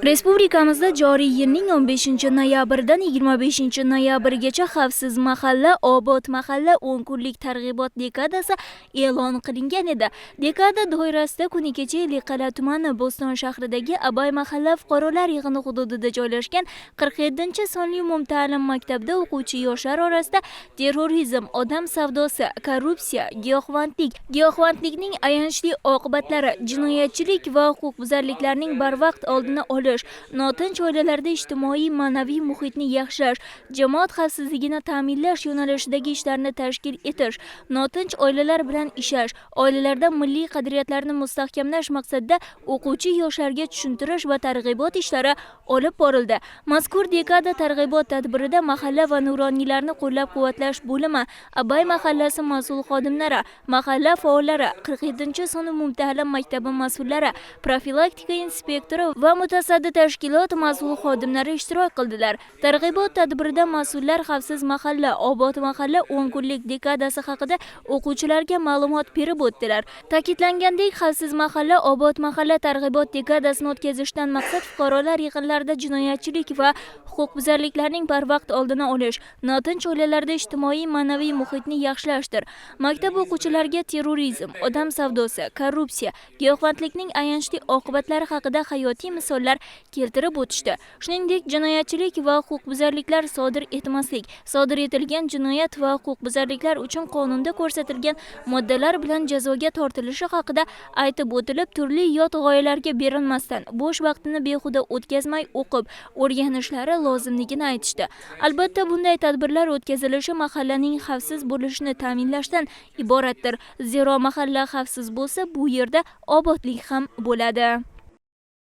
Respublikamizda joriy yilning 15-noyabrdan 25 noyabrgacha Xavfsiz mahalla, obod mahalla 10 kunlik targ'ibot dekadasi e'lon qilingan edi. Dekada doirasida kuni kecha Eliqal'a tumani Bo'ston shahridagi Abay mahalla fuqarolar yig'ini hududida joylashgan 47-sonli umumta'lim maktabda o'quvchi yoshlar orasida terrorizm, odam savdosi, korrupsiya, giyohvandlik, giyohvandlikning ayanchli oqibatlari, jinoyatchilik va huquqbuzarliklarning barvaqt oldini olish notinch oilalarda ijtimoiy ma'naviy muhitni yaxshilash jamoat xavfsizligini ta'minlash yo'nalishidagi ishlarni tashkil etish notinch oilalar bilan ishlash oilalarda milliy qadriyatlarni mustahkamlash maqsadida o'quvchi yoshlarga tushuntirish va targ'ibot ishlari olib borildi. Mazkur dekada targ'ibot tadbirida mahalla va nuroniylarni qo'llab-quvvatlash bo'limi abay mahallasi mas'ul xodimlari mahalla faollari 47 son umumta'lim maktabi mas'ullari profilaktika inspektori va mutasaddi tashkilot mas'ul xodimlari ishtirok qildilar. Targ'ibot tadbirida mas'ullar xavfsiz mahalla obod mahalla 10 kunlik dekadasi haqida o'quvchilarga ma'lumot berib o'tdilar. Ta'kidlangandek xavfsiz mahalla obod mahalla targ'ibot dekadasini o'tkazishdan maqsad fuqarolar yig'inlarida jinoyatchilik va huquqbuzarliklarning barvaqt oldini olish notinch oilalarda ijtimoiy ma'naviy muhitni yaxshilashdir. Maktab o'quvchilariga terrorizm odam savdosi korrupsiya giyohvandlikning ayanchli oqibatlari haqida hayotiy misollar keltirib o'tishdi. Shuningdek jinoyatchilik va huquqbuzarliklar sodir etmaslik sodir etilgan jinoyat va huquqbuzarliklar uchun qonunda ko'rsatilgan moddalar bilan jazoga tortilishi haqida aytib o'tilib turli yot g'oyalarga berilmasdan bo'sh vaqtini behuda o'tkazmay o'qib o'rganishlari lozimligini aytishdi. Albatta bunday tadbirlar o'tkazilishi mahallaning xavfsiz bo'lishini ta'minlashdan iboratdir. Zero mahalla xavfsiz bo'lsa bu yerda obodlik ham bo'ladi.